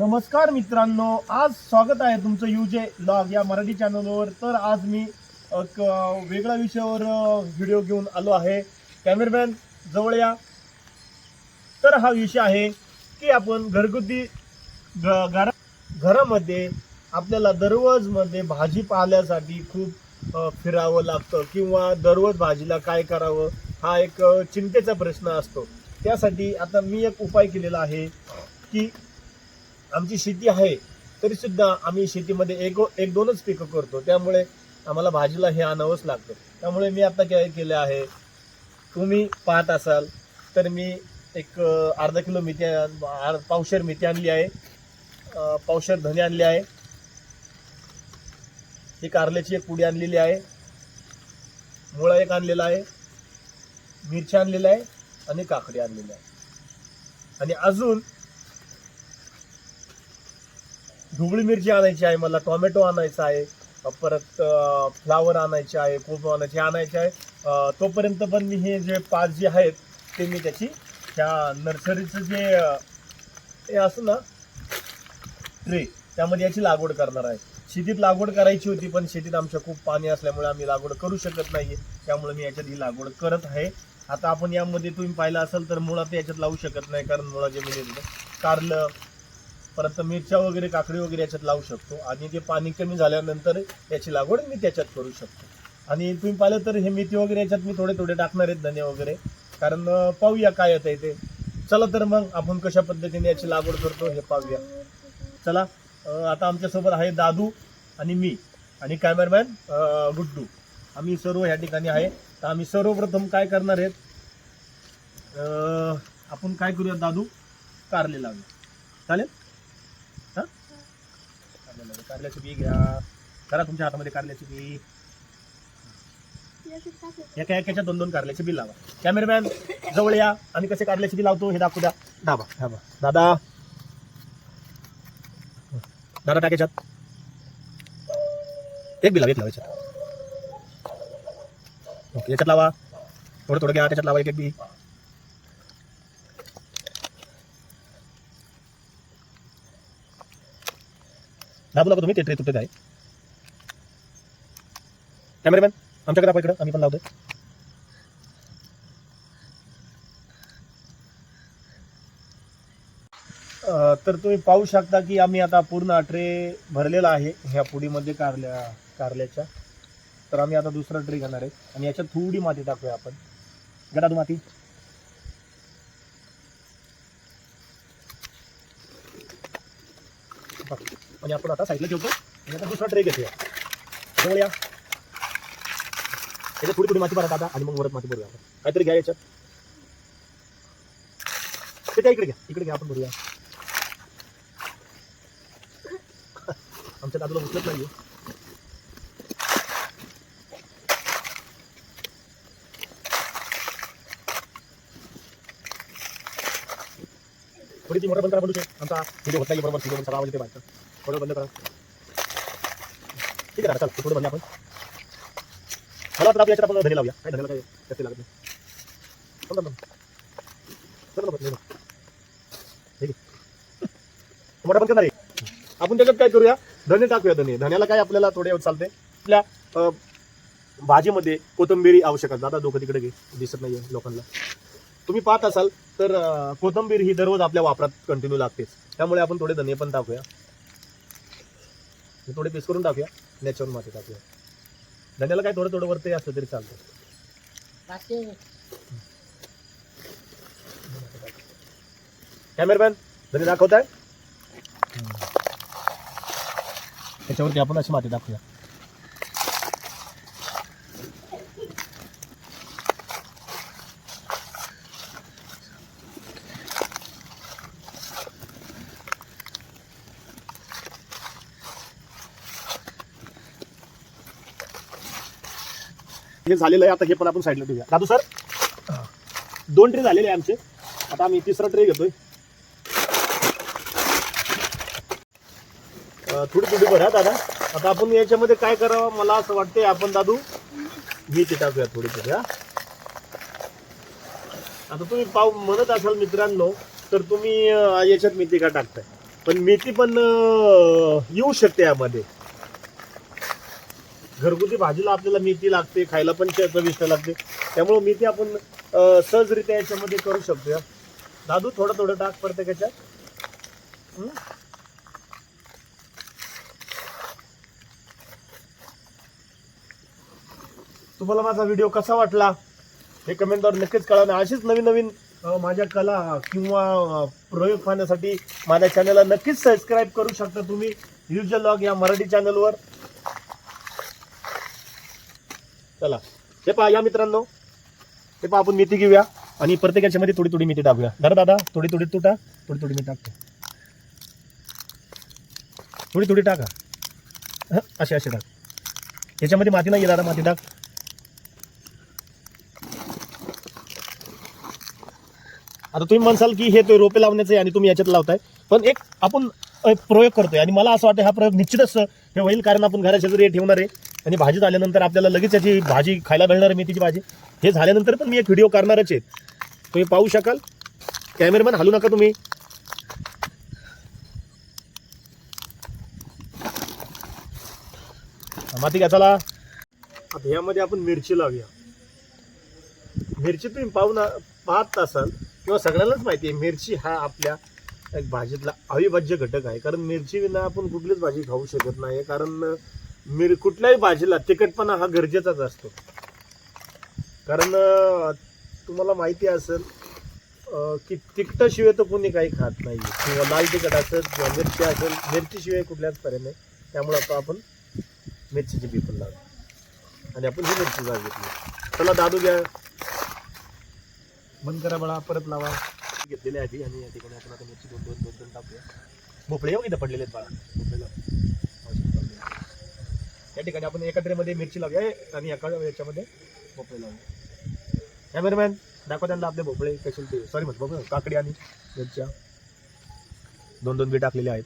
नमस्कार मित्रांनो आज स्वागत आहे तुमचं युजे लॉग या मराठी चॅनलवर. तर आज मी एक वेगळ्या विषयावर व्हिडिओ घेऊन आलो आहे. कॅमेरामॅन जवळ या. तर हा विषय आहे की आपण घरगुती घ- घरा घरामध्ये आपल्याला दररोजमध्ये भाजी पाहण्यासाठी खूप फिरावं लागतं किंवा दररोज भाजीला काय करावं हा एक चिंतेचा प्रश्न असतो. त्यासाठी आता मी एक उपाय केलेला आहे की आमची शेती आहे तरी सुद्धा आम्ही शेतीमध्ये एक एक दोनच पिकं करतो. त्यामुळे आम्हाला भाजीला हे आणावंच लागतं. त्यामुळे मी आता काय केलं आहे तुम्ही पाहत असाल तर मी एक अर्धा किलो मेथी आण- पावशेर मेथी आणली आहे. पावशेर धने आणले आहे. ही कारल्याची एक पुडी आणलेली आहे. मुळा एक आणलेला आहे. मिरची आणलेली आहे आणि काकडी आणलेली आहे. आणि अजून ढोबळी मिरची आणायची आहे मला टोमॅटो आणायचा आहे परत फ्लावर आणायचे आहे कोबो आणायचे आणायचे आहे. तोपर्यंत पण मी हे जे पाच जे आहेत ते मी त्याची त्या नर्सरीचं जे हे असं ना ट्रे त्यामध्ये याची लागवड करणार आहे. शेतीत लागवड करायची होती पण शेतीत आमच्या खूप पाणी असल्यामुळे आम्ही लागवड करू शकत नाही त्यामुळे मी याच्यात ही लागवड करत आहे. आता आपण यामध्ये तुम्ही पाहिलं असेल तर मुळात ते याच्यात लावू शकत नाही कारण मुळा जमिनीत कारलं परत मिरच्या वगैरे काकडी वगैरे याच्यात लावू शकतो. आणि ते पाणी कमी झाल्यानंतर याची लागवड मी त्याच्यात करू शकतो. आणि तुम्ही पाहिलं तर हे मेथी वगैरे याच्यात मी थोडे थोडे टाकणार आहेत धने वगैरे. कारण पाहूया काय येत आहे ते चला तर मग आपण कशा पद्धतीने याची लागवड करतो हे पाहूया. चला आता आमच्यासोबत आहे दादू आणि मी. आणि कॅमेरामॅन गुड्डू. आम्ही सर्व ह्या ठिकाणी आहे. तर आम्ही सर्वप्रथम काय करणार आहेत? आपण काय करूया दादू? कारले लावूया. चालेल? कारल्याची बी घ्या. करा तुमच्या हातामध्ये कारल्याची बी. एका एकाच्या दोन दोन कारल्याची बी लावा. कॅमेरामॅन जवळ या. आणि कसे कारल्याची बी लावतो हे दाखवू द्या. दाबा. दाबा. दादा. दादा टाकायच्यात एक बी लावा एक लावायच्यात ओके याच्यात लावा. थोडं थोडं घ्या त्याच्यात लावा एक एक बी. दाबू लागा तुम्ही ते ट्रे तुटत आहे. कॅमेरामॅन आमच्याकडे आपण इकडं आम्ही पण लावतोय. तर तुम्ही पाहू शकता की आम्ही आता पूर्ण ट्रे भरलेला आहे ह्या पुडीमध्ये कारल्या कारल्याच्या. तर आम्ही आता दुसरा ट्रे घेणार आहे. आणि याच्यात थोडी माती टाकूया आपण. घरात माती बघ. म्हणजे आपण आता साईडला ठेवतो आणि आता दुसरा ट्रे घेतोया. जवळ या. त्याच्यात थोडी थोडी माती भरा दादा. आणि मग वरत माती भरूया काहीतरी घ्या याच्यात. ते त्या इकडे घ्या. इकडे घ्या. आपण भरूया. आमच्या दादूला उचलत नाही थोडी ती मोठा बंद करा बंधू आमचा व्हिडिओ होता बरोबर व्हिडिओ सगळा आवाज येते बाहेरचा. थोडं बंद करा. ठीक आहे चल थोडं बंद आपण. मला वाटतं आपल्या याच्यात आपण धने लावूया. काय धने काय त्याचे लागत नाही. ठीक आहे. मोठा पण करणार आपण त्याच्यात काय करूया? धने टाकूया धने धन्याला काय आपल्याला थोडे चालते? आपल्या भाजीमध्ये कोथिंबिरी आवश्यक आहे. दादा डोकं तिकडे घे. दिसत नाही आहे लोकांना. तुम्ही पाहत असाल तर कोथंबीर ही दररोज आपल्या वापरात कंटिन्यू लागतेच. त्यामुळे आपण थोडे धने पण टाकूया. हे थोडे पीस करून टाकूया. याच्यावर माती टाकूया. धन्याला काय थोडं थोडं वरती असलं तरी चालतं. कॅमेरामॅन धने दाखवत आहे त्याच्यावरती आपण अशी माती टाकूया. हे झालेलं आहे आता हे पण आपण साईडला ठेवूया. दादू सर दोन ट्रे झालेले आहे आमचे. आता आम्ही तिसरा ट्रे घेतोय. थोडी थोडी भरा दादा. आता आपण याच्यामध्ये काय करावं? मला असं वाटतंय आपण दादू मीठ टाकूया थोडी थोडी हा. आता तुम्ही पाव म्हणत असाल मित्रांनो तर तुम्ही याच्यात मेथी का टाकताय? पण मेथी पण येऊ शकते यामध्ये. घरगुती भाजीला आपल्याला मेथी लागते खायला पण चविष्ट लागते. त्यामुळे मेथी आपण सहजरित्या याच्यामध्ये करू शकतो दादू थोडं थोडं टाक प्रत्येकाच्या त्याच्यात तुम्हाला माझा व्हिडिओ कसा वाटला? हे कमेंटवर नक्कीच कळा आणि अशीच नवीन नवीन माझ्या कला किंवा प्रयोग पाहण्यासाठी माझ्या चॅनलला नक्कीच सबस्क्राईब करू शकता तुम्ही. युजल लॉग या मराठी चॅनलवर चला. हे पहा या मित्रांनो. हे पहा आपण मेथी घेऊया आणि प्रत्येक याच्यामध्ये थोडी थोडी मेथी टाकूया. धर दादा थोडी थोडी तू टाक थोडी थोडी मी टाकतो. थोडी थोडी टाका असे अशी टाक. याच्यामध्ये माती नाही दादा माती टाक. आता तुम्ही म्हणसाल की हे तो रोपे लावण्याचे आणि तुम्ही याच्यात लावताय. पण एक आपण प्रयोग करतोय. आणि मला असं वाटतं हा प्रयोग निश्चितच हे होईल. कारण आपण घराच्या जरी हे ठेवणार आहे. आणि भाजीत आल्यानंतर आपल्याला लगेच याची भाजी खायला मिळणार मेथीची भाजी. हे झाल्यानंतर पण मी एक व्हिडिओ करणारच आहे. तुम्ही पाहू शकाल. कॅमेरामॅन हलू नका तुम्ही. माती घ्या चला. आता ह्यामध्ये आपण मिरची लावूया. मिरची तुम्ही पाहून पाहत असाल किंवा सगळ्यांनाच माहिती आहे मिरची हा आपल्या एक भाजीतला अविभाज्य घटक आहे. कारण मिरची विना आपण कुठलीच भाजी खाऊ शकत नाही. कारण मिर कुठल्याही भाजीला तिखटपणा हा गरजेचाच असतो. कारण तुम्हाला माहिती असेल की तिखटाशिवाय तर कोणी काही खात नाही किंवा लाल तिखट असेल किंवा मिरची असेल मिरचीशिवाय कुठल्याच पर्याय नाही. त्यामुळे आता आपण मिरचीची बी पण लावतो. आणि आपण ही मिरची जाग घेतली. चला दादू घ्या. बंद करा बळा परत लावा. घेतलेले आधी आणि या ठिकाणी आपण आता मिरची दोन दोन दोन दोन टाकूया. भोपळे येऊ इथं पडलेले आहेत बाळा? भोपळे या ठिकाणी आपण एका ट्रेमध्ये मिरची लावूया आणि एका याच्यामध्ये भोपळे लावूया. कॅमेरामॅन दाखवा त्यांना आपले भोपळे कसे ते सॉरी म्हणजे भोपळे काकडी आणि मिरच्या. दोन दोन बी टाकलेले आहेत.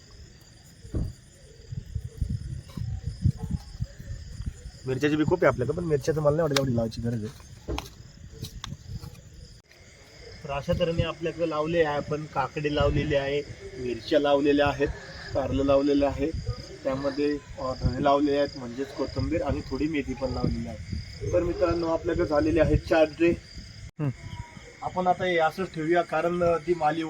मिरच्याची बी खूप आहे आपल्याकडे पण मिरच्याचं मला नाही वाटत एवढी लावायची गरज आहे. तर अशा तऱ्हेने आपल्याकडे लावले आहे आपण काकडी लावलेली आहे मिरच्या लावलेल्या आहेत कारलं लावलेलं आहे. त्यामध्ये धणे लावलेले आहेत म्हणजेच कोथिंबीर आणि थोडी मेथी पण लावलेली आहे. तर मित्रांनो आपल्याकडे झालेले आहेत चार ट्रे. आपण आता हे असंच ठेवूया कारण ती माली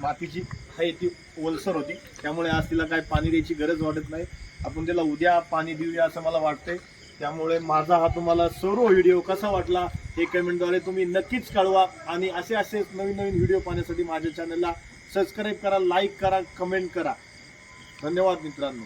मातीची आहे ती ओलसर होती. त्यामुळे आज तिला काय पाणी द्यायची गरज वाटत नाही. आपण त्याला उद्या पाणी देऊया असं मला वाटतंय. त्यामुळे माझा हा तुम्हाला सर्व व्हिडिओ कसा वाटला हे कमेंटद्वारे तुम्ही नक्कीच कळवा. आणि असे असे नवीन नवीन व्हिडिओ पाहण्यासाठी माझ्या चॅनलला सबस्क्राईब करा लाईक करा कमेंट करा. धन्यवाद मित्रांनो.